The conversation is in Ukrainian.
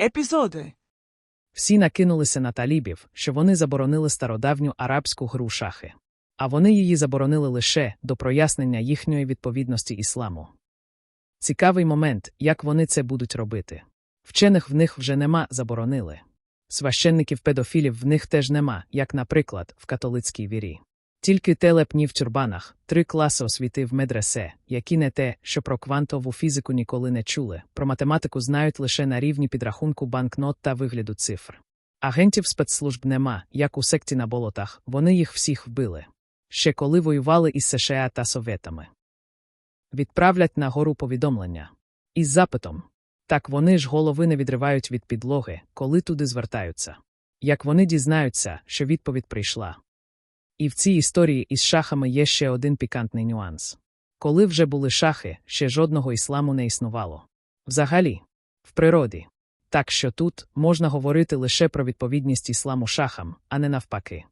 Епізоди. Всі накинулися на талібів, що вони заборонили стародавню арабську гру шахи. А вони її заборонили лише до прояснення їхньої відповідності ісламу. Цікавий момент, як вони це будуть робити. Вчених в них вже нема заборонили. Священників педофілів в них теж нема, як, наприклад, в католицькій вірі. Тільки телепні в тюрбанах, три класи освіти в медресе, які не те, що про квантову фізику ніколи не чули, про математику знають лише на рівні підрахунку банкнот та вигляду цифр. Агентів спецслужб нема, як у секті на болотах, вони їх всіх вбили. Ще коли воювали із США та Советами. Відправлять на гору повідомлення. Із запитом. Так вони ж голови не відривають від підлоги, коли туди звертаються. Як вони дізнаються, що відповідь прийшла. І в цій історії із шахами є ще один пікантний нюанс. Коли вже були шахи, ще жодного ісламу не існувало. Взагалі, в природі. Так що тут можна говорити лише про відповідність ісламу шахам, а не навпаки.